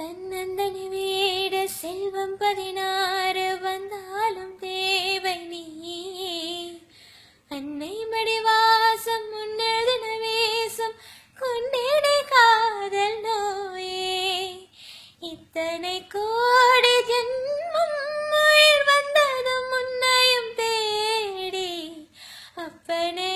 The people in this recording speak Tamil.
தன்னந்தனி வீடு செல்வம் பதினாறு வந்தாலும் தேவை நீ. அன்னை மடிவாசம் முன்னெழுதின வேசம் கொண்டேடை காதல் நோயே. இத்தனை கோடி ஜன்மம் உயிர் வந்ததும் முன்னையும் தேடி. அப்பனே